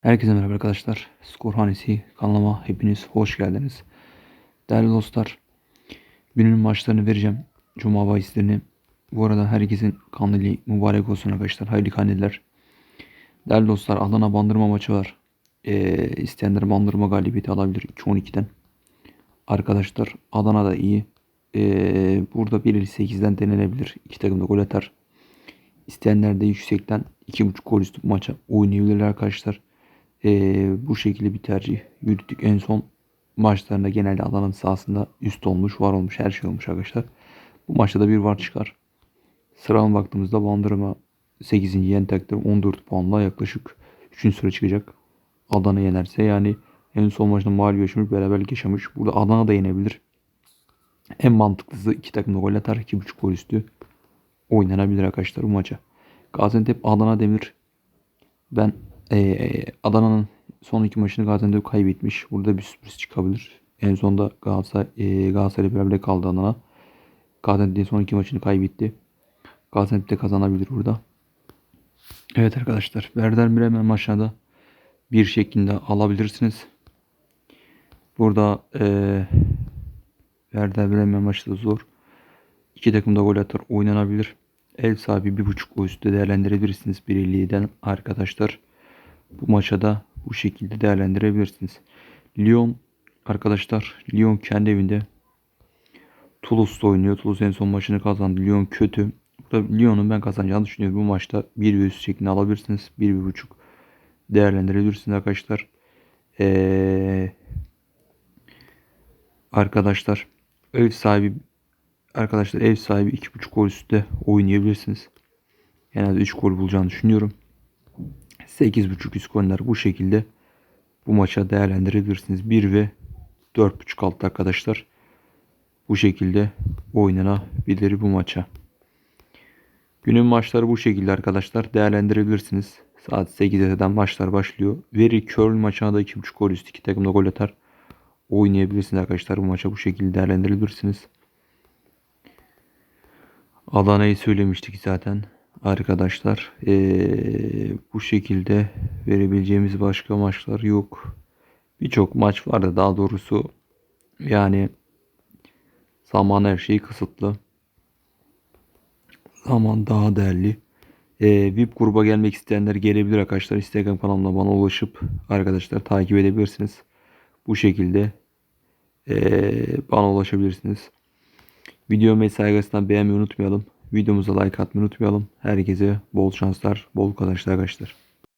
Herkese merhaba arkadaşlar. Skor Hanesi kanalıma hepiniz hoş geldiniz. Değerli dostlar, günün maçlarını vereceğim. Cuma bahislerini. Bu arada herkesin kandili mübarek olsun arkadaşlar. Hayırlı kandiller. Değerli dostlar, Adana Bandırma maçı var. Ee, isteyenler Bandırma galibiyeti alabilir 2-12'den. Arkadaşlar Adana da iyi. Ee, burada 1.58'den denenebilir. İki takım da gol atar. İsteyenler de yüksekten 2.5 gol üstü maça oynayabilirler arkadaşlar. Ee, bu şekilde bir tercih yürüttük. En son maçlarında genelde Adana'nın sahasında üst olmuş, var olmuş, her şey olmuş arkadaşlar. Bu maçta da bir var çıkar. Sıralama baktığımızda Bandırma 8. yen takdir 14 puanla yaklaşık 3. sıra çıkacak. Adana yenerse yani en son maçta mağlup yaşamış, beraberlik yaşamış. Burada Adana da yenebilir. En mantıklısı iki takım da gol atar. 2.5 gol üstü oynanabilir arkadaşlar bu maça. Gaziantep Adana Demir. Ben eee, Adana'nın son iki maçını Gaziantep kaybetmiş. Burada bir sürpriz çıkabilir. En sonunda Galatasaray, eee Galatasaray beraber kaldı Adana. Gaziantep son iki maçını kaybetti. Gaziantep de kazanabilir burada. Evet arkadaşlar. Werder Bremen maçında bir şeklinde alabilirsiniz. Burada eee Werder Bremen maçı da zor. İki takım da gol atar oynanabilir. Ev sahibi bir buçuk gol üstü değerlendirebilirsiniz 1.50'den arkadaşlar. Bu maça da bu şekilde değerlendirebilirsiniz. Lyon arkadaşlar Lyon kendi evinde Toulouse'da oynuyor. Toulouse en son maçını kazandı. Lyon kötü. Burada Lyon'un ben kazanacağını düşünüyorum. Bu maçta 1 ve üst şeklinde alabilirsiniz. 1-1.5 değerlendirebilirsiniz arkadaşlar. Ee, arkadaşlar ev sahibi arkadaşlar ev sahibi 2.5 gol üstte oynayabilirsiniz. En az 3 gol bulacağını düşünüyorum. 8.5 üst goller bu şekilde bu maça değerlendirebilirsiniz. 1 ve 4.5 alt arkadaşlar. Bu şekilde oynanabilir bu maça. Günün maçları bu şekilde arkadaşlar değerlendirebilirsiniz. Saat 8'den maçlar başlıyor. Veri Curl maçına da 2.5 gol üstü. iki takım da gol atar. Oynayabilirsiniz arkadaşlar. Bu maça bu şekilde değerlendirebilirsiniz. Adana'yı söylemiştik zaten arkadaşlar. Ee, bu şekilde verebileceğimiz başka maçlar yok. Birçok maç vardı daha doğrusu. Yani zaman her şey kısıtlı. Zaman daha değerli. Ee, VIP gruba gelmek isteyenler gelebilir arkadaşlar. Instagram kanalımda bana ulaşıp arkadaşlar takip edebilirsiniz. Bu şekilde ee, bana ulaşabilirsiniz. Video mesai beğenmeyi unutmayalım. Videomuza like atmayı unutmayalım. Herkese bol şanslar, bol kazançlar arkadaşlar.